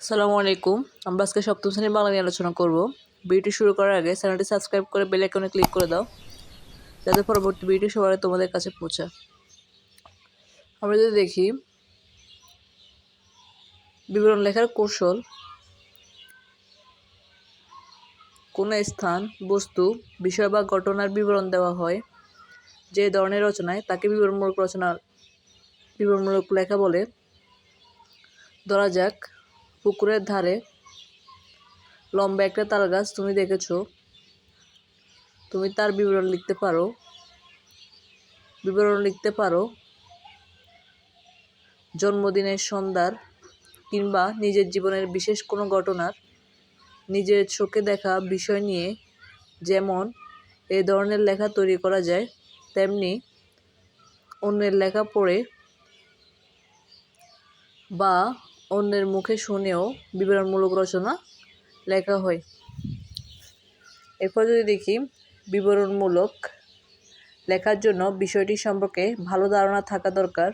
আসসালামু আলাইকুম। আমরা আজকে সপ্তম শ্রেণির বাংলা নিয়ে আলোচনা করব। ভিডিওটি শুরু করার আগে চ্যানেলটি সাবস্ক্রাইব করে বেল আইকনে ক্লিক করে দাও, যাতে পরবর্তী ভিডিও সবার তোমাদের কাছে পৌঁছায় আমরা যদি দেখি, বিবরণ লেখার কৌশল, কোনো স্থান, বস্তু, বিষয় বা ঘটনার বিবরণ দেওয়া হয়। যে ধরনের রচনায় তাকে বিবরণমূলক রচনা, বিবরণমূলক লেখা বলে। ধরা যাক পুকুরের ধারে লম্বা একটা তাল গাছ তুমি দেখেছ। তুমি তার বিবরণ লিখতে পারো। বিবরণ লিখতে পারো। জন্মদিনের সন্ধ্যার কিংবা নিজের জীবনের বিশেষ কোনো ঘটনার নিজের চোখে দেখা বিষয় নিয়ে যেমন এই ধরনের লেখা তৈরি করা যায়, তেমনি অন্যের লেখা পড়ে বা অন্যের মুখে শুনেও বিবরণমূলক রচনা লেখা হয়। এরপর যদি দেখি, বিবরণমূলক লেখার জন্য বিষয়টি সম্পর্কে ভালো ধারণা থাকা দরকার।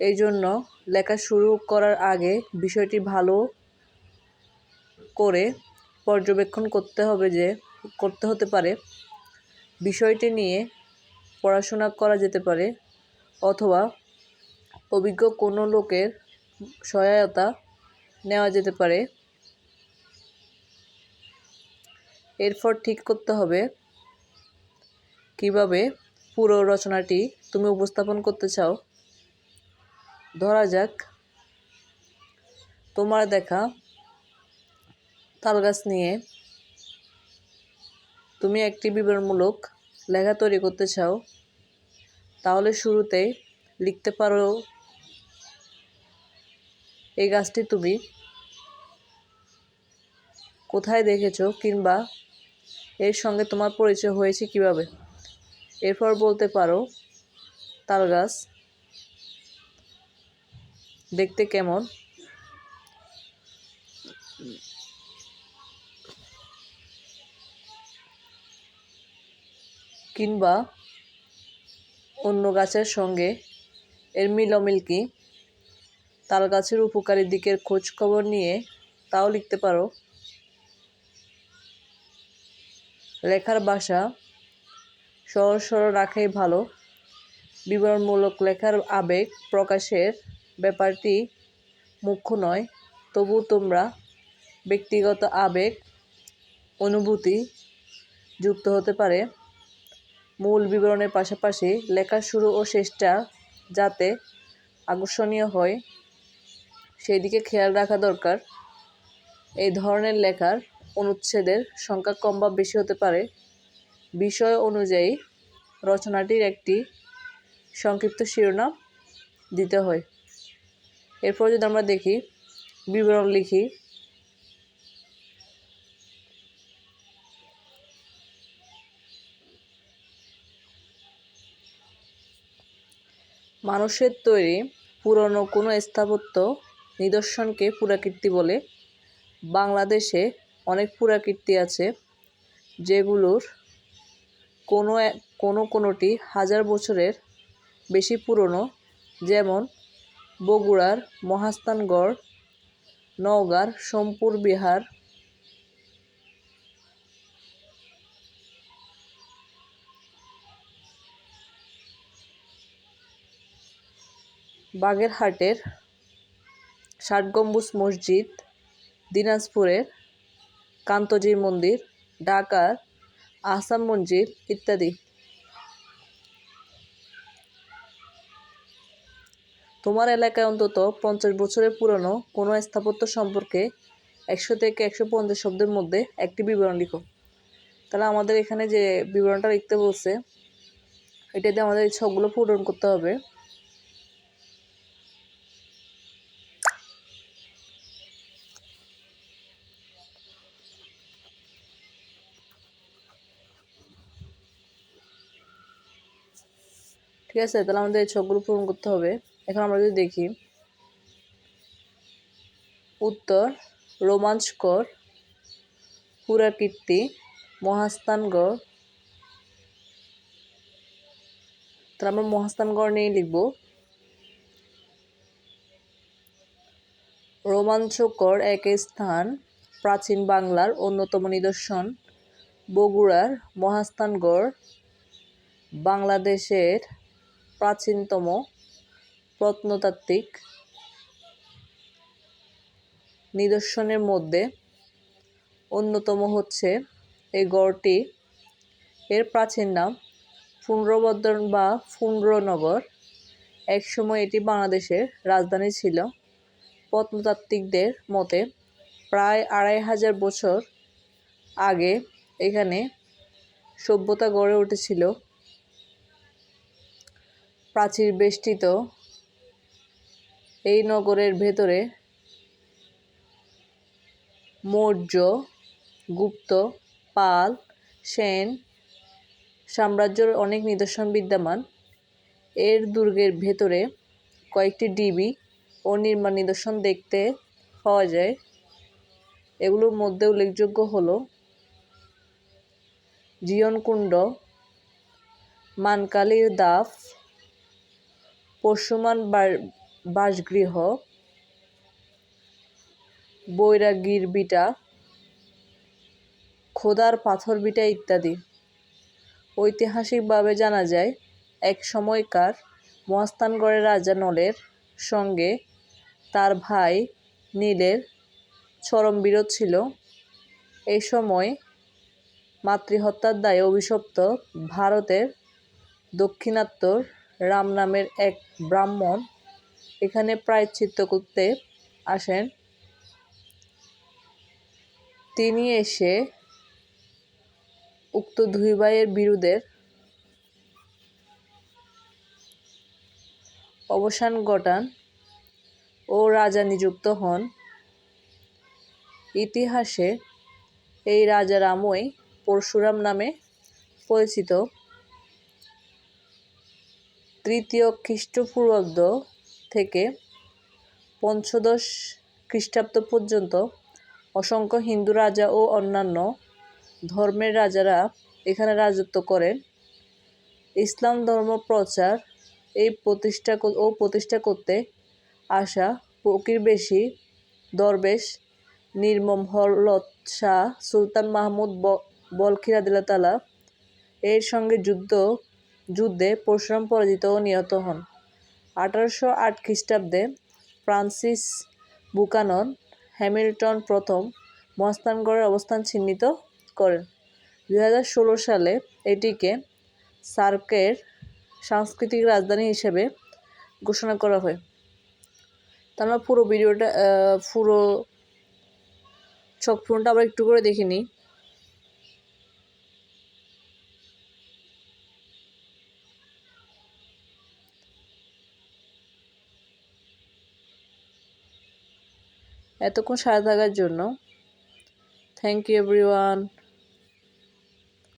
এই জন্য লেখা শুরু করার আগে বিষয়টি ভালো করে পর্যবেক্ষণ করতে হবে যে, করতে হতে পারে। বিষয়টি নিয়ে পড়াশোনা করা যেতে পারে, অথবা অভিজ্ঞ কোনো লোকের সহায়তা নেওয়া যেতে পারে। এরপর ঠিক করতে হবে কীভাবে পুরো রচনাটি তুমি উপস্থাপন করতে চাও। ধরা যাক, তোমার দেখা তালগাছ নিয়ে তুমি একটি বিবরণমূলক লেখা তৈরি করতে চাও, তাহলে শুরুতেই লিখতে পারো এই গাছটি তুমি কোথায় দেখেছ কিংবা এর সঙ্গে তোমার পরিচয় হয়েছে কীভাবে? এরপর বলতে পারো, তাল গাছ দেখতে কেমন? কিংবা অন্য গাছের সঙ্গে এর মিল অমিল কি? তাল গাছের উপকারী দিকের খোঁজ খবর নিয়ে তাও লিখতে পারো। লেখার ভাষা সহজ সরল রাখাই ভালো। বিবরণমূলক লেখার আবেগ প্রকাশের ব্যাপারটি মুখ্য নয়, তবু তোমরা ব্যক্তিগত আবেগ, অনুভূতি যুক্ত হতে পারে। মূল বিবরণের পাশাপাশি লেখার শুরু ও শেষটা যাতে আকর্ষণীয় হয়। সেই দিকে খেয়াল রাখা দরকার। এই ধরনের লেখার অনুচ্ছেদের সংখ্যা কম বা বেশি হতে পারে। বিষয় অনুযায়ী রচনাটির একটি সংক্ষিপ্ত শিরোনাম দিতে হয়। এরপর যদি আমরা দেখি, বিবরণ লিখি। মানুষের তৈরি পুরনো কোনো স্থাপত্য নিদর্শনকে পুরাকীর্তি বলে। বাংলাদেশে অনেক পুরাকীর্তি আছে, যেগুলোর কোনো কোনো কোনোটি হাজার বছরের বেশি পুরনো, যেমন বগুড়ার মহাস্থানগড়, নওগাঁর সোমপুর বিহার, বাগেরহাটের ষাট গম্বুজ মসজিদ, দিনাজপুরের কান্তজির মন্দির ঢাকার আহসান মঞ্জিল ইত্যাদি। তোমার এলাকায় অন্তত পঞ্চাশ বছরের পুরনো কোনো স্থাপত্য সম্পর্কে একশো থেকে একশো পঞ্চাশ শব্দের মধ্যে একটি বিবরণ লিখো। তাহলে আমাদের এখানে যে বিবরণটা লিখতে বলছে এটা দিয়ে আমাদের এই ছকগুলো পূরণ করতে হবে। ঠিক আছে, তাহলে আমাদের এই ছকগুলো পূরণ করতে হবে। এখন আমরা যদি দেখি, উত্তর রোমাঞ্চকর পুরাকীর্তি মহাস্থানগড় তাহলে আমরা মহাস্থানগড় নিয়ে লিখব। রোমাঞ্চকর এক স্থান, প্রাচীন বাংলার অন্যতম নিদর্শন। বগুড়ার মহাস্থানগড় বাংলাদেশের প্রাচীনতম প্রত্নতাত্ত্বিক নিদর্শনের মধ্যে অন্যতম হচ্ছে এই গড়টি। এর প্রাচীন নাম পুন্ড্রবর্ধন বা পুন্ড্রনগর একসময় এটি বাংলাদেশের রাজধানী ছিল। প্রত্নতাত্ত্বিকদের মতে প্রায় আড়াই হাজার বছর আগে এখানে সভ্যতা গড়ে উঠেছিল। প্রাচীর বেষ্টিত এই নগরের ভেতরে মৌর্য, গুপ্ত, পাল, সেন সাম্রাজ্যের অনেক নিদর্শন বিদ্যমান। এর দুর্গের ভেতরে কয়েকটি ডিবি ও নির্মাণ নিদর্শন দেখতে পাওয়া যায়। এগুলোর মধ্যে উল্লেখযোগ্য হল জীবনকুণ্ড মানকালির দাফ পশুমান বাসগৃহ, বৈরাগীর বিটা, খোদার পাথর বিটা ইত্যাদি। ঐতিহাসিকভাবে জানা যায়, এক সময়কার মহাস্থানগড়ের রাজা নলের সঙ্গে তার ভাই নীলের চরম বিরোধ ছিল। এই সময় মাতৃহত্যার দায়ে অভিশপ্ত ভারতের দক্ষিণাত্তর রাম নামের এক ব্রাহ্মণ এখানে প্রায়শ্চিত্ত করতে আসেন। তিনি এসে উক্ত দুই ভাইয়ের বিরোধের অবসান ঘটান ও রাজা নিযুক্ত হন। ইতিহাসে এই রাজা রামই পরশুরাম নামে পরিচিত। তৃতীয় খ্রিস্টপূর্বাব্দ থেকে পঞ্চদশ খ্রিস্টাব্দ পর্যন্ত অসংখ্য হিন্দু রাজা ও অন্যান্য ধর্মের রাজারা এখানে রাজত্ব করেন। ইসলাম ধর্ম প্রচার এই প্রতিষ্ঠা ও প্রতিষ্ঠা করতে আসা ফকির বেশি দরবেশ নির্মম হরলত শাহ সুলতান মাহমুদ বলখিরাদিল্লা তালা এর সঙ্গে যুদ্ধ যুদ্ধে পরশুরাম পরাজিত ও নিহত হন। আঠারোশো আট খ্রিস্টাব্দে ফ্রান্সিস বুকানন হ্যামিল্টন প্রথম মহাস্থানগড়ের অবস্থান চিহ্নিত করেন। দু হাজার ষোলো সালে এটিকে সার্কের সাংস্কৃতিক রাজধানী হিসেবে ঘোষণা করা হয়। তা পুরো ভিডিওটা পুরো ছকপূরণটা আবার একটু করে দেখে নিই এতক্ষণ সাথে থাকার জন্য। Thank you everyone